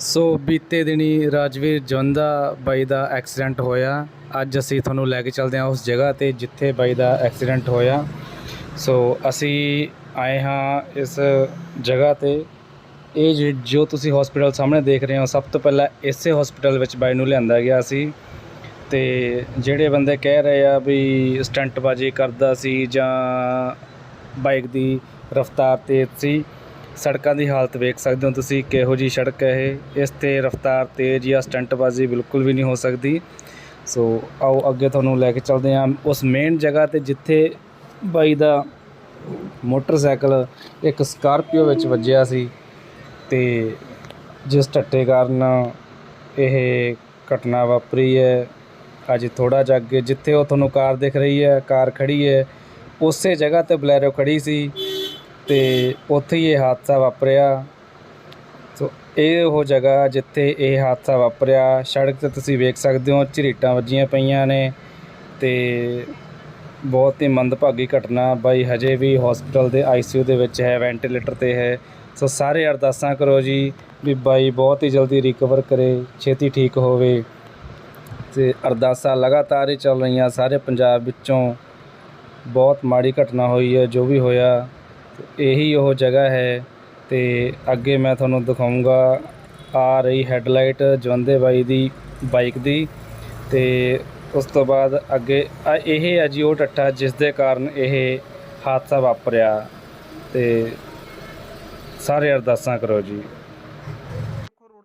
ਸੋ ਬੀਤੇ ਦਿਨੀ ਰਾਜਵੀਰ ਜਵੰਦਾ ਬਾਈ ਦਾ ਐਕਸੀਡੈਂਟ ਹੋਇਆ। ਅੱਜ ਅਸੀਂ ਤੁਹਾਨੂੰ ਲੈ ਕੇ ਚੱਲਦੇ ਹਾਂ ਉਸ ਜਗ੍ਹਾ ਤੇ ਜਿੱਥੇ ਬਾਈ ਦਾ ਐਕਸੀਡੈਂਟ ਹੋਇਆ। ਸੋ ਅਸੀਂ ਆਏ ਹਾਂ ਇਸ ਜਗ੍ਹਾ ਤੇ। ਇਹ ਜਿ- ਜੋ ਤੁਸੀਂ ਹਸਪੀਟਲ ਸਾਹਮਣੇ ਦੇਖ ਰਹੇ ਹੋ, ਸਭ ਤੋਂ ਪਹਿਲਾਂ ਇਸੇ ਹਸਪੀਟਲ ਵਿੱਚ ਬਾਈ ਨੂੰ ਲਿਆਂਦਾ ਗਿਆ ਸੀ। ਤੇ ਜਿਹੜੇ ਬੰਦੇ ਕਹਿ ਰਹੇ ਆ ਵੀ ਸਟੰਟਬਾਜ਼ੀ ਕਰਦਾ ਸੀ ਜਾਂ ਬਾਈਕ ਦੀ ਰਫ਼ਤਾਰ ਤੇਜ਼ ਸੀ ਸੜਕਾਂ ਦੀ ਹਾਲਤ ਵੇਖ ਸਕਦੇ ਹੋ ਤੁਸੀਂ ਕਿਹੋ ਜੀ ਸੜਕ ਹੈ ਇਹ। ਇਸ ਤੇ ਰਫ਼ਤਾਰ ਤੇਜ਼ ਜਾਂ ਸਟੰਟਬਾਜ਼ੀ ਬਿਲਕੁਲ ਵੀ ਨਹੀਂ ਹੋ ਸਕਦੀ। ਸੋ ਆਓ ਅੱਗੇ ਤੁਹਾਨੂੰ ਲੈ ਕੇ ਚੱਲਦੇ ਹਾਂ। ਉਸ ਮੇਨ ਜਗ੍ਹਾ ਤੇ ਜਿੱਥੇ ਬਾਈ ਦਾ ਮੋਟਰਸਾਈਕਲ ਇੱਕ ਸਕਾਰਪੀਓ ਵਿੱਚ ਵੱਜਿਆ ਸੀ ਤੇ ਜਿਸ ਢੱਟੇ ਕਾਰਨ ਇਹ ਘਟਨਾ ਵਾਪਰੀ ਹੈ। ਅੱਜ ਥੋੜਾ ਜਿਹਾ ਅੱਗੇ ਜਿੱਥੇ ਉਹ ਤੁਹਾਨੂੰ ਕਾਰ ਦਿਖ ਰਹੀ ਹੈ, ਕਾਰ ਖੜੀ ਹੈ, ਉਸੇ ਜਗ੍ਹਾ ਤੇ ਬਲੈਰੋ ਖੜੀ ਸੀ। ਤੇ ਉੱਥੇ ਹੀ ਇਹ ਹਾਦਸਾ ਵਾਪਰਿਆ। ਸੋ ਇਹ ਉਹ ਜਗ੍ਹਾ ਜਿੱਥੇ ਇਹ ਹਾਦਸਾ ਵਾਪਰਿਆ। ਸੜਕ ਤੇ ਤੁਸੀਂ ਵੇਖ ਸਕਦੇ ਹੋ, ਝਰੀਟਾਂ ਵੱਜੀਆਂ ਪਈਆਂ ਨੇ ਤੇ ਬਹੁਤ ਹੀ ਮੰਦਭਾਗੀ ਘਟਨਾ ਬਾਈ, ਹਜੇ ਵੀ ਹਸਪੀਟਲ ਦੇ ਆਈਸੀਯੂ ਦੇ ਵਿੱਚ ਹੈ ਵੈਂਟੀਲੇਟਰ ਤੇ ਹੈ। ਸੋ ਸਾਰੇ ਅਰਦਾਸਾਂ ਕਰੋ ਜੀ ਵੀ ਬਾਈ ਬਹੁਤ ਹੀ ਜਲਦੀ ਰਿਕਵਰ ਕਰੇ, ਛੇਤੀ ਠੀਕ ਹੋਵੇ। ਤੇ ਅਰਦਾਸਾਂ ਲਗਾਤਾਰ ਹੀ ਚੱਲ ਰਹੀਆਂ, ਸਾਰੇ ਪੰਜਾਬ ਵਿੱਚੋਂ ਬਹੁਤ ਮਾੜੀ ਘਟਨਾ ਹੋਈ ਹੈ, ਜੋ ਵੀ ਹੋਇਆ। ਇਹੀ ਉਹ ਜਗ੍ਹਾ ਹੈ ਅਤੇ ਅੱਗੇ ਮੈਂ ਤੁਹਾਨੂੰ ਦਿਖਾਊਂਗਾ ਆ ਰਹੀ ਹੈੱਡਲਾਈਟ ਜਵੰਦੇ ਬਾਈ ਦੀ ਬਾਈਕ ਦੀ ਅਤੇ ਉਸ ਤੋਂ ਬਾਅਦ ਅੱਗੇ ਇਹ ਹੈ ਜੀ ਉਹ ਟੱਟਾ ਜਿਸ ਦੇ ਕਾਰਨ ਇਹ ਹਾਦਸਾ ਵਾਪਰਿਆ ਅਤੇ ਸਾਰੇ ਅਰਦਾਸਾਂ ਕਰੋ ਜੀ।